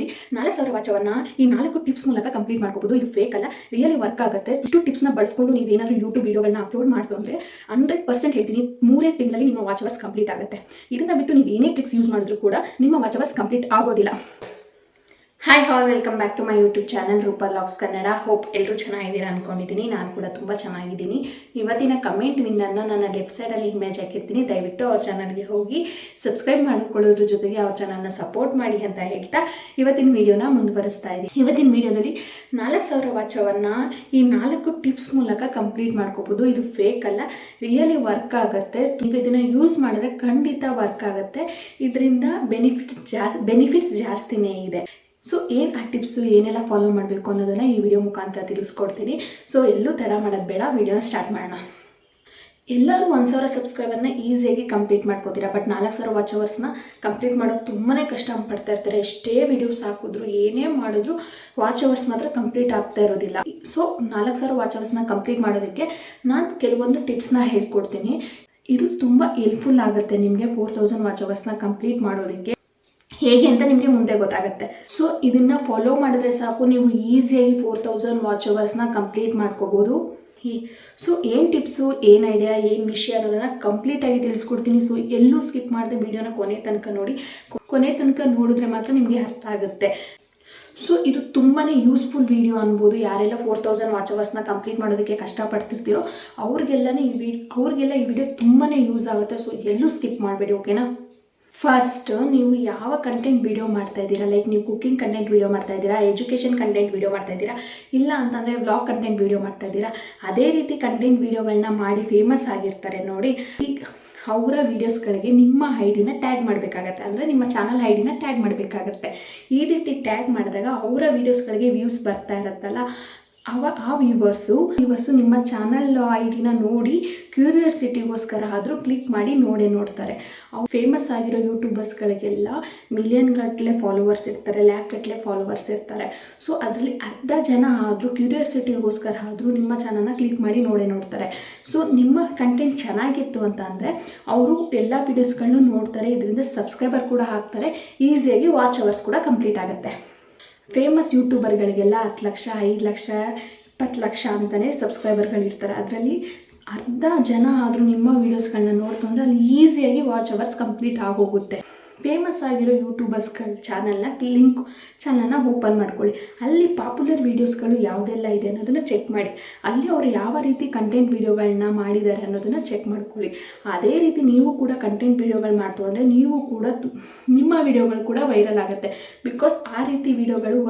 ವಿಡಿಯೋದಲ್ಲಿ ನಾಲ್ಕು ಸಾವಿರ ವಾಚವನ್ನ ಈ ನಾಲ್ಕು ಟಿಪ್ಸ್ ಮೂಲಕ ಕಂಪ್ಲೀಟ್ ಮಾಡ್ಕೋಬಹುದು ಇದು ಫೇಕ್ ಅಲ್ಲ ರಿಯಲಿ ವರ್ಕ್ ಆಗುತ್ತೆ. ಇಷ್ಟು ಟಿಪ್ಸ್ನ ಬಳಸ್ಕೊಂಡು ನೀವು ಏನಾದರೂ ಯೂಟ್ಯೂಬ್ ವಿಡಿಯೋಗಳನ್ನ ಅಪ್ಲೋಡ್ ಮಾಡ್ತು ಅಂದ್ರೆ ಹಂಡ್ರೆಡ್ ಪರ್ಸೆಂಟ್ ಹೇಳ್ತೀನಿ, ಮೂರೇ ತಿಂಗಳಲ್ಲಿ ನಿಮ್ಮ ವಾಚ್ ಅವರ್ಸ್ ಕಂಪ್ಲೀಟ್ ಆಗುತ್ತೆ. ಇದನ್ನ ಬಿಟ್ಟು ನೀವು ಏನೇ ಟ್ರಿಕ್ಸ್ ಯೂಸ್ ಮಾಡಿದ್ರು ಕೂಡ ನಿಮ್ಮ ವಾಚ್ ಅವರ್ಸ್ ಕಂಪ್ಲೀಟ್ ಆಗೋದಿಲ್ಲ. Hi hi welcome back to my YouTube channel Roopa LOX Kannada hope ಎಲ್ಲರೂ ಚೆನ್ನಾಗಿದ್ದೀರಾ ಅನ್ಕೊಂಡಿದ್ದೀನಿ. ನಾನು ಕೂಡ ತುಂಬ ಚೆನ್ನಾಗಿದ್ದೀನಿ. ಇವತ್ತಿನ ಕಮೆಂಟ್ ವಿನ್ನನ್ನು ನನ್ನ ಲೆಫ್ಟ್ ಸೈಡಲ್ಲಿ ಇಮೇಜ್ ಹಾಕಿರ್ತೀನಿ. ದಯವಿಟ್ಟು ಅವ್ರ ಚಾನಲ್ಗೆ ಹೋಗಿ ಸಬ್ಸ್ಕ್ರೈಬ್ ಮಾಡ್ಕೊಳ್ಳೋದ್ರ ಜೊತೆಗೆ ಅವ್ರ ಚಾನಲ್ನ ಸಪೋರ್ಟ್ ಮಾಡಿ ಅಂತ ಹೇಳ್ತಾ ಇವತ್ತಿನ ವಿಡಿಯೋನ ಮುಂದುವರಿಸ್ತಾ ಇದ್ದೀನಿ. ಇವತ್ತಿನ ವಿಡಿಯೋದಲ್ಲಿ ನಾಲ್ಕು ಸಾವಿರ ವಾಚವನ್ನು ಈ ನಾಲ್ಕು ಟಿಪ್ಸ್ ಮೂಲಕ ಕಂಪ್ಲೀಟ್ ಮಾಡ್ಕೋಬೋದು. ಇದು ಫೇಕ್ ಅಲ್ಲ ರಿಯಲಿ ವರ್ಕ್ ಆಗುತ್ತೆ. ನೀವು ಇದನ್ನು ಯೂಸ್ ಮಾಡಿದ್ರೆ ಖಂಡಿತ ವರ್ಕ್ ಆಗುತ್ತೆ. ಇದರಿಂದ ಬೆನಿಫಿಟ್ಸ್ ಜಾಸ್ತಿ ಬೆನಿಫಿಟ್ಸ್ ಜಾಸ್ತಿನೇ ಇದೆ. ಸೊ ಏನು ಆ ಟಿಪ್ಸು ಏನೆಲ್ಲ ಫಾಲೋ ಮಾಡಬೇಕು ಅನ್ನೋದನ್ನು ಈ ವಿಡಿಯೋ ಮುಖಾಂತರ ತಿಳಿಸ್ಕೊಡ್ತೀನಿ. ಸೊ ಎಲ್ಲೂ ತಡ ಮಾಡೋದು ಬೇಡ ವಿಡಿಯೋನ ಸ್ಟಾರ್ಟ್ ಮಾಡೋಣ. ಎಲ್ಲರೂ ಒಂದು ಸಾವಿರ ಸಬ್ಸ್ಕ್ರೈಬರ್ನ ಈಸಿಯಾಗಿ ಕಂಪ್ಲೀಟ್ ಮಾಡ್ಕೋತೀರಾ ಬಟ್ ನಾಲ್ಕು ಸಾವಿರ ವಾಚ್ ಅವರ್ಸ್ನ ಕಂಪ್ಲೀಟ್ ಮಾಡೋದು ತುಂಬಾ ಕಷ್ಟ ಪಡ್ತಾ ಇರ್ತಾರೆ. ಎಷ್ಟೇ ವಿಡಿಯೋಸ್ ಹಾಕಿದ್ರು, ಏನೇ ಮಾಡಿದ್ರು ವಾಚ್ ಅವರ್ಸ್ ಮಾತ್ರ ಕಂಪ್ಲೀಟ್ ಆಗ್ತಾ ಇರೋದಿಲ್ಲ. ಸೊ ನಾಲ್ಕು ಸಾವಿರ ವಾಚ್ ಅವರ್ಸ್ನ ಕಂಪ್ಲೀಟ್ ಮಾಡೋದಕ್ಕೆ ನಾನು ಕೆಲವೊಂದು ಟಿಪ್ಸ್ನ ಹೇಳ್ಕೊಡ್ತೀನಿ. ಇದು ತುಂಬ ಹೆಲ್ಪ್ಫುಲ್ ಆಗುತ್ತೆ ನಿಮಗೆ ಫೋರ್ ತೌಸಂಡ್ ವಾಚ್ ಅವರ್ಸ್ನ ಕಂಪ್ಲೀಟ್ ಮಾಡೋದಕ್ಕೆ. ಹೇಗೆ ಅಂತ ನಿಮಗೆ ಮುಂದೆ ಗೊತ್ತಾಗುತ್ತೆ. ಸೊ ಇದನ್ನ ಫಾಲೋ ಮಾಡಿದ್ರೆ ಸಾಕು. ನೀವು ಈಸಿಯಾಗಿ ಫೋರ್ ತೌಸಂಡ್ ವಾಚ್ ಅವರ್ಸ್ನ ಕಂಪ್ಲೀಟ್ ಮಾಡ್ಕೋಬೋದು. ಸೊ ಏನು ಟಿಪ್ಸು ಏನು ಐಡಿಯಾ ಏನು ವಿಷಯ ಅನ್ನೋದನ್ನು ಕಂಪ್ಲೀಟಾಗಿ ತಿಳಿಸ್ಕೊಡ್ತೀನಿ. ಸೊ ಎಲ್ಲೂ ಸ್ಕಿಪ್ ಮಾಡದೆ ವಿಡಿಯೋನ ಕೊನೆ ತನಕ ನೋಡಿ. ಕೊನೆ ತನಕ ನೋಡಿದ್ರೆ ಮಾತ್ರ ನಿಮಗೆ ಅರ್ಥ ಆಗುತ್ತೆ. ಸೊ ಇದು ತುಂಬಾ ಯೂಸ್ಫುಲ್ ವಿಡಿಯೋ ಅನ್ಬೋದು. ಯಾರೆಲ್ಲ ಫೋರ್ ತೌಸಂಡ್ ವಾಚ್ ಅವರ್ಸ್ನ ಕಂಪ್ಲೀಟ್ ಮಾಡೋದಕ್ಕೆ ಕಷ್ಟಪಡ್ತಿರ್ತೀರೋ, ಅವ್ರಿಗೆಲ್ಲನೇ ಈ ವಿ, ಅವ್ರಿಗೆಲ್ಲ ಈ ವಿಡಿಯೋ ತುಂಬಾ ಯೂಸ್ ಆಗುತ್ತೆ. ಸೊ ಎಲ್ಲೂ ಸ್ಕಿಪ್ ಮಾಡಬೇಡಿ ಓಕೆನಾ ಫಸ್ಟ್ ನೀವು ಯಾವ ಕಂಟೆಂಟ್ ವಿಡಿಯೋ ಮಾಡ್ತಾ ಇದ್ದೀರಾ? ಲೈಕ್ ನೀವು ಕುಕಿಂಗ್ ಕಂಟೆಂಟ್ ವಿಡಿಯೋ ಮಾಡ್ತಾ ಇದ್ದೀರಾ? ಎಜುಕೇಷನ್ ಕಂಟೆಂಟ್ ವಿಡಿಯೋ ಮಾಡ್ತಾ ಇದ್ದೀರಾ? ಇಲ್ಲ ಅಂತಂದರೆ ವ್ಲಾಗ್ ಕಂಟೆಂಟ್ ವಿಡಿಯೋ ಮಾಡ್ತಾ ಇದ್ದೀರಾ? ಅದೇ ರೀತಿ ಕಂಟೆಂಟ್ ವೀಡಿಯೋಗಳನ್ನ ಮಾಡಿ ಫೇಮಸ್ ಆಗಿರ್ತಾರೆ ನೋಡಿ ಈಗ ಅವರ ವೀಡಿಯೋಸ್ಗಳಿಗೆ ನಿಮ್ಮ ಐಡಿನ ಟ್ಯಾಗ್ ಮಾಡಬೇಕಾಗತ್ತೆ. ಅಂದರೆ ನಿಮ್ಮ ಚಾನಲ್ ಐಡಿನ ಟ್ಯಾಗ್ ಮಾಡಬೇಕಾಗತ್ತೆ. ಈ ರೀತಿ ಟ್ಯಾಗ್ ಮಾಡಿದಾಗ ಅವರ ವೀಡಿಯೋಸ್ಗಳಿಗೆ ವ್ಯೂಸ್ ಬರ್ತಾ ಇರುತ್ತಲ್ಲ ಅವ ಆ ವ್ಯೂವರ್ಸು ವ್ಯೂವರ್ಸು ನಿಮ್ಮ ಚಾನಲ್ ಐ ಡಿನ ನೋಡಿ ಕ್ಯೂರಿಯಾಸಿಟಿಗೋಸ್ಕರ ಆದರೂ ಕ್ಲಿಕ್ ಮಾಡಿ ನೋಡೇ ನೋಡ್ತಾರೆ. ಅವು ಫೇಮಸ್ ಆಗಿರೋ ಯೂಟ್ಯೂಬರ್ಸ್ಗಳಿಗೆಲ್ಲ ಮಿಲಿಯನ್ ಗಟ್ಟಲೆ ಫಾಲೋವರ್ಸ್ ಇರ್ತಾರೆ ಲ್ಯಾಕ್ ಗಟ್ಟಲೆ ಫಾಲೋವರ್ಸ್ ಇರ್ತಾರೆ. ಸೊ ಅದರಲ್ಲಿ ಅರ್ಧ ಜನ ಆದರೂ ಕ್ಯೂರಿಯಾಸಿಟಿಗೋಸ್ಕರ ಆದರೂ ನಿಮ್ಮ ಚಾನಲ್ನ ಕ್ಲಿಕ್ ಮಾಡಿ ನೋಡೇ ನೋಡ್ತಾರೆ. ಸೊ ನಿಮ್ಮ ಕಂಟೆಂಟ್ ಚೆನ್ನಾಗಿತ್ತು ಅಂತ ಅಂದರೆ, ಅವರು ಎಲ್ಲ ವೀಡಿಯೋಸ್ಗಳನ್ನೂ ನೋಡ್ತಾರೆ, ಇದರಿಂದ ಸಬ್ಸ್ಕ್ರೈಬರ್ ಕೂಡ ಹಾಕ್ತಾರೆ ಈಸಿಯಾಗಿ ವಾಚ್ ಅವರ್ಸ್ ಕೂಡ ಕಂಪ್ಲೀಟ್ ಆಗುತ್ತೆ. ಫೇಮಸ್ ಯೂಟ್ಯೂಬರ್ಗಳಿಗೆಲ್ಲ ಹತ್ತು ಲಕ್ಷ, ಐದು ಲಕ್ಷ, ಇಪ್ಪತ್ತು ಲಕ್ಷ ಅಂತಲೇ ಸಬ್ಸ್ಕ್ರೈಬರ್ಗಳಿರ್ತಾರೆ ಅದರಲ್ಲಿ ಅರ್ಧ ಜನ ಆದರೂ ನಿಮ್ಮ ವೀಡಿಯೋಸ್ಗಳನ್ನ ನೋಡ್ತು ಅಂದರೆ ಅಲ್ಲಿ ಈಸಿಯಾಗಿ ವಾಚ್ ಅವರ್ಸ್ ಕಂಪ್ಲೀಟ್ ಆಗೋಗುತ್ತೆ. ಫೇಮಸ್ ಆಗಿರೋ ಯೂಟ್ಯೂಬರ್ಸ್ಗಳ ಚಾನಲ್ನ ಲಿಂಕ್ ಚಾನಲ್ನ ಓಪನ್ ಮಾಡ್ಕೊಳ್ಳಿ. ಅಲ್ಲಿ ಪಾಪ್ಯುಲರ್ ವೀಡಿಯೋಸ್ಗಳು ಯಾವುದೆಲ್ಲ ಇದೆ ಅನ್ನೋದನ್ನು ಚೆಕ್ ಮಾಡಿ. ಅಲ್ಲಿ ಅವರು ಯಾವ ರೀತಿ ಕಂಟೆಂಟ್ ವೀಡಿಯೋಗಳನ್ನ ಮಾಡಿದ್ದಾರೆ ಅನ್ನೋದನ್ನು ಚೆಕ್ ಮಾಡ್ಕೊಳ್ಳಿ. ಅದೇ ರೀತಿ ನೀವು ಕೂಡ ಕಂಟೆಂಟ್ ವೀಡಿಯೋಗಳು ಮಾಡ್ತು ಅಂದರೆ ನೀವು ಕೂಡ ನಿಮ್ಮ ವೀಡಿಯೋಗಳು ಕೂಡ ವೈರಲ್ ಆಗುತ್ತೆ. ಬಿಕಾಸ್ ಆ ರೀತಿ ವೀಡಿಯೋಗಳು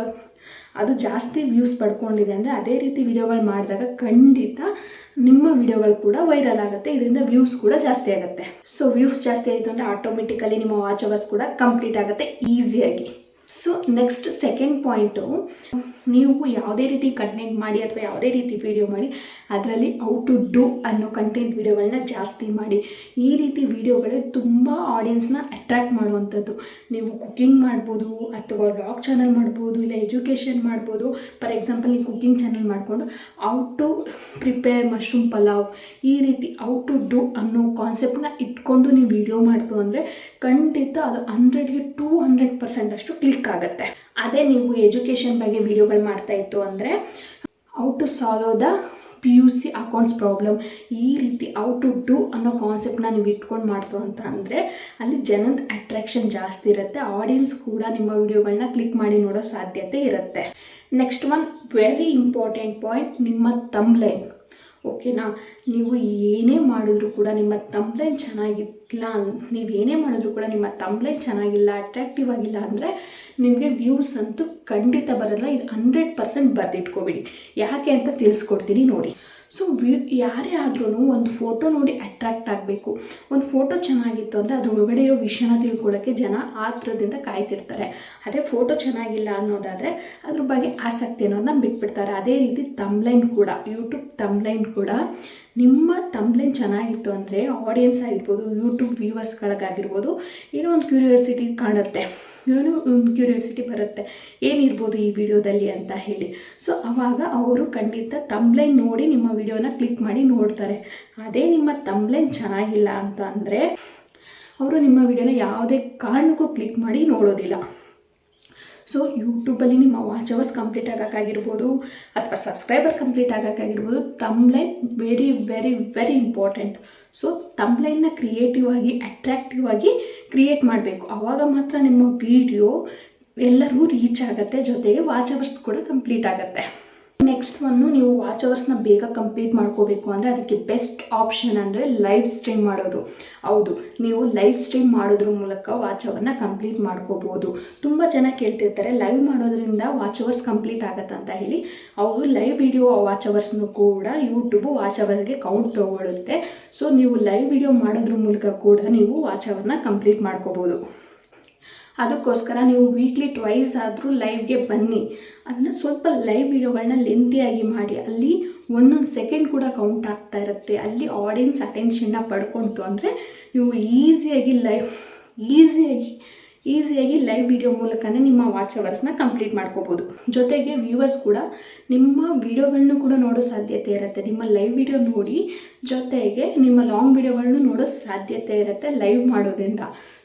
ಅದು ಜಾಸ್ತಿ ವ್ಯೂಸ್ ಪಡ್ಕೊಂಡಿದೆ ಅಂದರೆ ಅದೇ ರೀತಿ ವೀಡಿಯೋಗಳು ಮಾಡಿದಾಗ ಖಂಡಿತ ನಿಮ್ಮ ವಿಡಿಯೋಗಳು ಕೂಡ ವೈರಲ್ ಆಗುತ್ತೆ, ಇದರಿಂದ ವ್ಯೂಸ್ ಕೂಡ ಜಾಸ್ತಿ ಆಗುತ್ತೆ. ಸೊ ವ್ಯೂಸ್ ಜಾಸ್ತಿ ಆಯಿತು ಅಂದರೆ ಆಟೋಮೆಟಿಕಲಿ ನಿಮ್ಮ ವಾಚ್ ಅವರ್ಸ್ ಕೂಡ ಕಂಪ್ಲೀಟ್ ಆಗುತ್ತೆ ಈಸಿಯಾಗಿ ಸೊ ನೆಕ್ಸ್ಟ್ ಸೆಕೆಂಡ್ ಪಾಯಿಂಟು ನೀವು ಯಾವುದೇ ರೀತಿ ಕಂಟೆಂಟ್ ಮಾಡಿ ಅಥವಾ ಯಾವುದೇ ರೀತಿ ವಿಡಿಯೋ ಮಾಡಿ, ಅದರಲ್ಲಿ ಔ ಟು ಡೂ ಅನ್ನೋ ಕಂಟೆಂಟ್ ವೀಡಿಯೋಗಳನ್ನ ಜಾಸ್ತಿ ಮಾಡಿ. ಈ ರೀತಿ ವಿಡಿಯೋಗಳು ತುಂಬ ಆಡಿಯನ್ಸ್ನ ಅಟ್ರ್ಯಾಕ್ಟ್ ಮಾಡುವಂಥದ್ದು. ನೀವು ಕುಕಿಂಗ್ ಮಾಡ್ಬೋದು, ಅಥವಾ ವ್ಲಾಗ್ ಚಾನಲ್ ಮಾಡ್ಬೋದು, ಇಲ್ಲ ಎಜುಕೇಷನ್ ಮಾಡ್ಬೋದು. ಫಾರ್ ಎಕ್ಸಾಂಪಲ್ ನೀವು ಕುಕಿಂಗ್ ಚಾನಲ್ ಮಾಡಿಕೊಂಡು how to prepare mushroom pulao ಈ ರೀತಿ ಔ ಟು ಡೂ ಅನ್ನೋ ಇಟ್ಕೊಂಡು ನೀವು ವಿಡಿಯೋ ಮಾಡ್ತು ಅಂದರೆ ಖಂಡಿತ ಅದು ಹಂಡ್ರೆಡ್ಗೆ ಟೂ ಹಂಡ್ರೆಡ್ ಪರ್ಸೆಂಟ್ ಅಷ್ಟು ಕ್ಲಿಕ್ ಆಗುತ್ತೆ. ಅದೇ ನೀವು ಎಜುಕೇಷನ್ ಬಗ್ಗೆ ವಿಡಿಯೋಗಳು ಮಾಡ್ತಾ ಇತ್ತು ಅಂದರೆ how to solve the P U C accounts problem ಈ ರೀತಿ ಔಟ್ ಟು ಡೂ ಅನ್ನೋ ಕಾನ್ಸೆಪ್ಟ್ನ ನೀವು ಇಟ್ಕೊಂಡು ಮಾಡ್ತು ಅಂತ ಅಂದರೆ ಅಲ್ಲಿ ಜನದ ಅಟ್ರಾಕ್ಷನ್ ಜಾಸ್ತಿ ಇರುತ್ತೆ. ಆಡಿಯನ್ಸ್ ಕೂಡ ನಿಮ್ಮ ವಿಡಿಯೋಗಳನ್ನ ಕ್ಲಿಕ್ ಮಾಡಿ ನೋಡೋ ಸಾಧ್ಯತೆ ಇರುತ್ತೆ. Next one very important point ನಿಮ್ಮ ತಂಬ್ಲೈನ್ ಓಕೆನಾ ನೀವು ಏನೇ ಮಾಡಿದ್ರು ಕೂಡ ನಿಮ್ಮ ತಂಬ್ಲೈನ್ ಚೆನ್ನಾಗಿಲ್ಲ ನೀವು ಏನೇ ಮಾಡಿದ್ರು ಕೂಡ ನಿಮ್ಮ ತಂಬ್ಲೈನ್ ಚೆನ್ನಾಗಿಲ್ಲ ಅಟ್ರಾಕ್ಟಿವ್ ಆಗಿಲ್ಲ ಅಂದರೆ ನಿಮಗೆ ವ್ಯೂಸ್ ಅಂತೂ ಖಂಡಿತ ಬರೋಲ್ಲ, ಇದು ಹಂಡ್ರೆಡ್ ಪರ್ಸೆಂಟ್ ಬರೆದಿಟ್ಕೋಬೇಡಿ. ಯಾಕೆ ಅಂತ ತಿಳಿಸ್ಕೊಡ್ತೀನಿ ನೋಡಿ. ಸೊ ಯಾರೇ ಆದ್ರೂ ಒಂದು ಫೋಟೋ ನೋಡಿ ಅಟ್ರಾಕ್ಟ್ ಆಗಬೇಕು. ಒಂದು ಫೋಟೋ ಚೆನ್ನಾಗಿತ್ತು ಅಂದರೆ ಅದ್ರ ಒಳಗಡೆ ಇರೋ ವಿಷಯನ ತಿಳ್ಕೊಳ್ಳೋಕ್ಕೆ ಜನ ಆತ್ರದಿಂದ ಕಾಯ್ತಿರ್ತಾರೆ. ಅದೇ ಫೋಟೋ ಚೆನ್ನಾಗಿಲ್ಲ ಅನ್ನೋದಾದರೆ ಅದ್ರ ಬಗ್ಗೆ ಆಸಕ್ತಿ ಅನ್ನೋದನ್ನ ಬಿಟ್ಬಿಡ್ತಾರೆ. ಅದೇ ರೀತಿ ತಮ್ಲೈನ್ ಕೂಡ ಯೂಟ್ಯೂಬ್ ತಮ್ಲೈನ್ ಕೂಡ ನಿಮ್ಮ ತಂಬ್ಲೇನ್ ಚೆನ್ನಾಗಿತ್ತು ಅಂದರೆ ಆಡಿಯನ್ಸ್ ಆಗಿರ್ಬೋದು ಯೂಟ್ಯೂಬ್ ವ್ಯೂವರ್ಸ್ಗಳಿಗಾಗಿರ್ಬೋದು ಏನೋ ಒಂದು ಕ್ಯೂರಿಯಾಸಿಟಿ ಕಾಣುತ್ತೆ. ಏನೋ ಒಂದು ಕ್ಯೂರಿಯಾಸಿಟಿ ಬರುತ್ತೆ. ಏನಿರ್ಬೋದು ಈ ವಿಡಿಯೋದಲ್ಲಿ ಅಂತ ಹೇಳಿ. ಸೊ ಆವಾಗ ಅವರು ಖಂಡಿತ ತಂಬ್ಲೈನ್ ನೋಡಿ ನಿಮ್ಮ ವಿಡಿಯೋನ ಕ್ಲಿಕ್ ಮಾಡಿ ನೋಡ್ತಾರೆ. ಅದೇ ನಿಮ್ಮ ತಂಬ್ಲೈನ್ ಚೆನ್ನಾಗಿಲ್ಲ ಅಂತ ಅಂದರೆ, ಅವರು ನಿಮ್ಮ ವಿಡಿಯೋನ ಯಾವುದೇ ಕಾರಣಕ್ಕೂ ಕ್ಲಿಕ್ ಮಾಡಿ ನೋಡೋದಿಲ್ಲ. ಸೊ ಯೂಟ್ಯೂಬಲ್ಲಿ ನಿಮ್ಮ ವಾಚ್ ಅವರ್ಸ್ ಕಂಪ್ಲೀಟ್ ಆಗೋಕ್ಕಾಗಿರ್ಬೋದು ಅಥವಾ subscriber complete ಆಗೋಕ್ಕಾಗಿರ್ಬೋದು thumbnail very very very important so ತಮ್ಲೈನ್ನ creative ಆಗಿ ಅಟ್ರಾಕ್ಟಿವ್ ಆಗಿ ಕ್ರಿಯೇಟ್ ಮಾಡಬೇಕು. ಆವಾಗ ಮಾತ್ರ ನಿಮ್ಮ ವಿಡಿಯೋ ಎಲ್ಲರಿಗೂ ರೀಚ್ ಆಗುತ್ತೆ, ಜೊತೆಗೆ ವಾಚ್ ಅವರ್ಸ್ ಕೂಡ ಕಂಪ್ಲೀಟ್ ಆಗುತ್ತೆ. ನೆಕ್ಸ್ಟ್ ಒಂದು ನೀವು ವಾಚ್ ಅವರ್ಸ್ನ ಬೇಗ ಕಂಪ್ಲೀಟ್ ಮಾಡ್ಕೋಬೇಕು ಅಂದರೆ ಅದಕ್ಕೆ ಬೆಸ್ಟ್ ಆಪ್ಷನ್ ಅಂದರೆ ಲೈವ್ ಸ್ಟ್ರೀಮ್ ಮಾಡೋದು. ಹೌದು, ನೀವು ಲೈವ್ ಸ್ಟ್ರೀಮ್ ಮಾಡೋದ್ರ ಮೂಲಕ ವಾಚ್ ಅವರ್ನ ಕಂಪ್ಲೀಟ್ ಮಾಡ್ಕೋಬೋದು. ತುಂಬ ಜನ ಕೇಳ್ತಿರ್ತಾರೆ ಲೈವ್ ಮಾಡೋದ್ರಿಂದ ವಾಚ್ ಅವರ್ಸ್ ಕಂಪ್ಲೀಟ್ ಆಗತ್ತೆ ಅಂತ ಹೇಳಿ. ಹೌದು ಲೈವ್ ವಿಡಿಯೋ ವಾಚ್ ಅವರ್ಸ್ನು ಕೂಡ ಯೂಟ್ಯೂಬು ವಾಚ್ ಅವರ್ಗೆ ಕೌಂಟ್ ತೊಗೊಳುತ್ತೆ ಸೊ ನೀವು ಲೈವ್ ವಿಡಿಯೋ ಮಾಡೋದ್ರ ಮೂಲಕ ಕೂಡ ನೀವು ವಾಚ್ ಅವರ್ನ ಕಂಪ್ಲೀಟ್ ಮಾಡ್ಕೋಬೋದು. ಅದಕ್ಕೋಸ್ಕರ ನೀವು ವೀಕ್ಲಿ ಟ್ವೈಸ್ ಆದರೂ ಲೈವ್ಗೆ ಬನ್ನಿ. ಅದನ್ನು ಸ್ವಲ್ಪ ಲೈವ್ ವಿಡಿಯೋಗಳನ್ನ ಲೆಂತಿಯಾಗಿ ಮಾಡಿ. ಅಲ್ಲಿ ಒಂದೊಂದು ಸೆಕೆಂಡ್ ಕೂಡ ಕೌಂಟ್ ಆಗ್ತಾ ಇರುತ್ತೆ. ಅಲ್ಲಿ ಆಡಿಯನ್ಸ್ ಅಟೆನ್ಷನ್ನ ಪಡ್ಕೊಳ್ತು ಅಂದರೆ ನೀವು ಈಸಿಯಾಗಿ ಲೈವ್ ಈಸಿಯಾಗಿ ಈಸಿಯಾಗಿ ಲೈವ್ ವಿಡಿಯೋ ಮೂಲಕನೇ ನಿಮ್ಮ ವಾಚ್ ಅವರ್ಸ್ನ ಕಂಪ್ಲೀಟ್ ಮಾಡ್ಕೋಬೋದು. ಜೊತೆಗೆ ವ್ಯೂವರ್ಸ್ ಕೂಡ ನಿಮ್ಮ ವಿಡಿಯೋಗಳನ್ನು ಕೂಡ ನೋಡೋ ಸಾಧ್ಯತೆ ಇರುತ್ತೆ. ನಿಮ್ಮ ಲೈವ್ ವಿಡಿಯೋ ನೋಡಿ ಜೊತೆಗೆ ನಿಮ್ಮ ಲಾಂಗ್ ವಿಡಿಯೋಗಳನ್ನು ನೋಡೋ ಸಾಧ್ಯತೆ ಇರುತ್ತೆ ಲೈವ್ ಮಾಡೋದ್ರಿಂದ.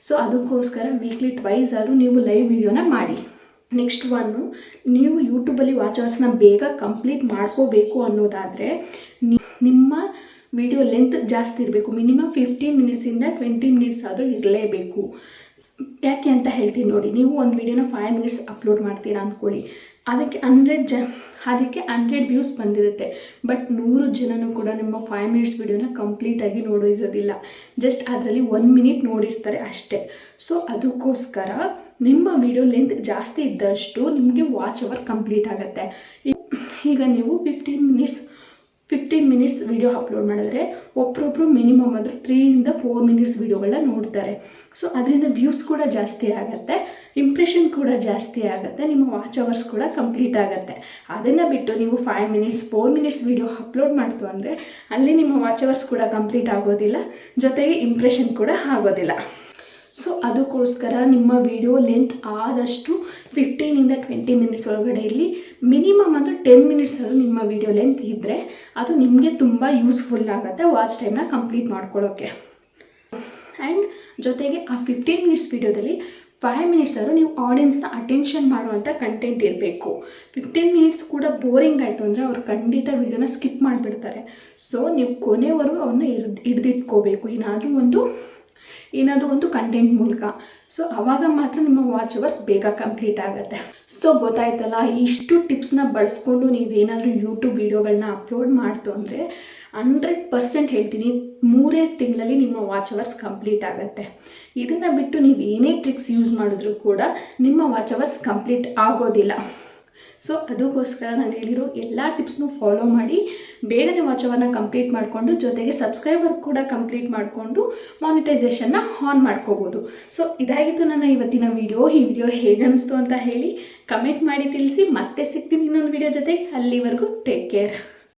ಸೊ ಅದಕ್ಕೋಸ್ಕರ ವೀಕ್ಲಿ ಟ್ವೈಸ್ ಆದರೂ ನೀವು ಲೈವ್ ವಿಡಿಯೋನ ಮಾಡಿ. ನೆಕ್ಸ್ಟ್ ಒನ್ನು ನೀವು ಯೂಟ್ಯೂಬಲ್ಲಿ ವಾಚ್ ಅವರ್ಸ್ನ ಬೇಗ ಕಂಪ್ಲೀಟ್ ಮಾಡ್ಕೋಬೇಕು ಅನ್ನೋದಾದರೆ ನಿಮ್ಮ ವಿಡಿಯೋ ಲೆಂತ್ ಜಾಸ್ತಿ ಇರಬೇಕು. ಮಿನಿಮಮ್ ಫಿಫ್ಟೀನ್ ಮಿನಿಟ್ಸಿಂದ ಟ್ವೆಂಟಿ ಮಿನಿಟ್ಸ್ ಆದರೂ ಇರಲೇಬೇಕು. ಯಾಕೆ ಅಂತ ಹೇಳ್ತೀನಿ ನೋಡಿ, ನೀವು ಒಂದು ವಿಡಿಯೋನ ಫೈವ್ ಮಿನಿಟ್ಸ್ ಅಪ್ಲೋಡ್ ಮಾಡ್ತೀರಾ ಅಂದ್ಕೊಳ್ಳಿ. ಅದಕ್ಕೆ ಹಂಡ್ರೆಡ್ ಜ, ಅದಕ್ಕೆ ಹಂಡ್ರೆಡ್ ವ್ಯೂಸ್ ಬಂದಿರುತ್ತೆ. ಬಟ್ ನೂರು ಜನನೂ ಕೂಡ ನಿಮ್ಮ ಫೈವ್ ಮಿನಿಟ್ಸ್ ವೀಡಿಯೋನ ಕಂಪ್ಲೀಟಾಗಿ ನೋಡಿರೋದಿಲ್ಲ. ಜಸ್ಟ್ ಅದರಲ್ಲಿ ಒಂದು ಮಿನಿಟ್ ನೋಡಿರ್ತಾರೆ ಅಷ್ಟೇ. ಸೊ ಅದಕ್ಕೋಸ್ಕರ ನಿಮ್ಮ ವಿಡಿಯೋ ಲೆಂತ್ ಜಾಸ್ತಿ ಇದ್ದಷ್ಟು ನಿಮಗೆ ವಾಚ್ ಅವರ್ ಕಂಪ್ಲೀಟ್ ಆಗುತ್ತೆ. ಈಗ ನೀವು fifteen minutes fifteen minutes video upload ಮಾಡಿದ್ರೆ ಒಬ್ಬರೊಬ್ಬರು ಮಿನಿಮಮ್ ಅಂದರೆ ತ್ರೀಯಿಂದ ಫೋರ್ ಮಿನಿಟ್ಸ್ ವೀಡಿಯೋಗಳನ್ನ ನೋಡ್ತಾರೆ. ಸೊ ಅದರಿಂದ ವ್ಯೂಸ್ ಕೂಡ ಜಾಸ್ತಿ ಆಗುತ್ತೆ ಇಂಪ್ರೆಷನ್ ಕೂಡ ಜಾಸ್ತಿ ಆಗುತ್ತೆ, ನಿಮ್ಮ ವಾಚ್ ಅವರ್ಸ್ ಕೂಡ ಕಂಪ್ಲೀಟ್ ಆಗುತ್ತೆ. ಅದನ್ನು ಬಿಟ್ಟು ನೀವು five minutes four minutes video upload ಮಾಡ್ತು ಅಂದರೆ ಅಲ್ಲಿ ನಿಮ್ಮ ವಾಚ್ ಅವರ್ಸ್ ಕೂಡ ಕಂಪ್ಲೀಟ್ ಆಗೋದಿಲ್ಲ, ಜೊತೆಗೆ ಇಂಪ್ರೆಷನ್ ಕೂಡ ಆಗೋದಿಲ್ಲ. ಸೊ ಅದಕ್ಕೋಸ್ಕರ ನಿಮ್ಮ ವಿಡಿಯೋ ಲೆಂತ್ ಆದಷ್ಟು ಫಿಫ್ಟೀನಿಂದ ಟ್ವೆಂಟಿ ಮಿನಿಟ್ಸ್ ಒಳಗಡೆ ಇರಲಿ. ಮಿನಿಮಮ್ ಅಂದರೆ ಟೆನ್ ಮಿನಿಟ್ಸ್ ಆದರೂ ನಿಮ್ಮ ವಿಡಿಯೋ ಲೆಂತ್ ಇದ್ದರೆ ಅದು ನಿಮಗೆ ತುಂಬ ಯೂಸ್ಫುಲ್ ಆಗುತ್ತೆ ವಾಚ್ ಟೈಮ್ನ ಕಂಪ್ಲೀಟ್ ಮಾಡ್ಕೊಳ್ಳೋಕ್ಕೆ ಆ್ಯಂಡ್ ಜೊತೆಗೆ ಆ ಫಿಫ್ಟೀನ್ ಮಿನಿಟ್ಸ್ ವಿಡಿಯೋದಲ್ಲಿ ಫೈವ್ ಮಿನಿಟ್ಸ್ ಆದರೂ ನೀವು ಆಡಿಯನ್ಸ್ನ ಅಟೆನ್ಷನ್ ಮಾಡುವಂಥ ಕಂಟೆಂಟ್ ಇರಬೇಕು. ಫಿಫ್ಟೀನ್ ಮಿನಿಟ್ಸ್ ಕೂಡ ಬೋರಿಂಗ್ ಆಯಿತು ಅಂದರೆ ಅವ್ರು ಖಂಡಿತ ವಿಡಿಯೋನ ಸ್ಕಿಪ್ ಮಾಡಿಬಿಡ್ತಾರೆ. ಸೊ ನೀವು ಕೊನೆವರೆಗೂ ಅವ್ರನ್ನ ಹಿಡ್ದು ಹಿಡ್ದಿಟ್ಕೋಬೇಕು ಏನಾದರೂ ಒಂದು ಏನಾದರೂ ಒಂದು ಕಂಟೆಂಟ್ ಮೂಲಕ. ಸೊ ಆವಾಗ ಮಾತ್ರ ನಿಮ್ಮ ವಾಚ್ ಅವರ್ಸ್ ಬೇಗ ಕಂಪ್ಲೀಟ್ ಆಗುತ್ತೆ. ಸೊ ಗೊತ್ತಾಯ್ತಲ್ಲ, ಇಷ್ಟು ಟಿಪ್ಸ್ನ ಬಳಸ್ಕೊಂಡು ನೀವೇನಾದರೂ ಯೂಟ್ಯೂಬ್ ವೀಡಿಯೋಗಳನ್ನ ಅಪ್ಲೋಡ್ ಮಾಡ್ತು ಅಂದರೆ ಹಂಡ್ರೆಡ್ ಪರ್ಸೆಂಟ್ ಹೇಳ್ತೀನಿ, ಮೂರೇ ತಿಂಗಳಲ್ಲಿ ನಿಮ್ಮ ವಾಚ್ ಅವರ್ಸ್ ಕಂಪ್ಲೀಟ್ ಆಗುತ್ತೆ. ಇದನ್ನು ಬಿಟ್ಟು ನೀವು ಏನೇ ಟ್ರಿಕ್ಸ್ ಯೂಸ್ ಮಾಡಿದ್ರೂ ಕೂಡ ನಿಮ್ಮ ವಾಚ್ ಅವರ್ಸ್ ಕಂಪ್ಲೀಟ್ ಆಗೋದಿಲ್ಲ. ಸೊ ಅದಕ್ಕೋಸ್ಕರ ನಾನು ಹೇಳಿರೋ ಎಲ್ಲ ಟಿಪ್ಸ್ನೂ ಫಾಲೋ ಮಾಡಿ, ಬೇಗನೆ ವಾಚವನ್ನು ಕಂಪ್ಲೀಟ್ ಮಾಡಿಕೊಂಡು, ಜೊತೆಗೆ ಸಬ್ಸ್ಕ್ರೈಬರ್ ಕೂಡ ಕಂಪ್ಲೀಟ್ ಮಾಡಿಕೊಂಡು ಮಾನಿಟೈಸೇಷನ್ನ ಆನ್ ಮಾಡ್ಕೋಬೋದು. ಸೊ ಇದಾಗಿತ್ತು ನನ್ನ ಇವತ್ತಿನ ವಿಡಿಯೋ ಈ ವಿಡಿಯೋ ಹೇಗೆ ಅನಿಸ್ತು ಅಂತ ಹೇಳಿ ಕಮೆಂಟ್ ಮಾಡಿ ತಿಳಿಸಿ. ಮತ್ತೆ ಸಿಗ್ತೀನಿ ಇನ್ನೊಂದು ವಿಡಿಯೋ ಜೊತೆಗೆ ಅಲ್ಲಿವರೆಗೂ ಟೇಕ್ ಕೇರ್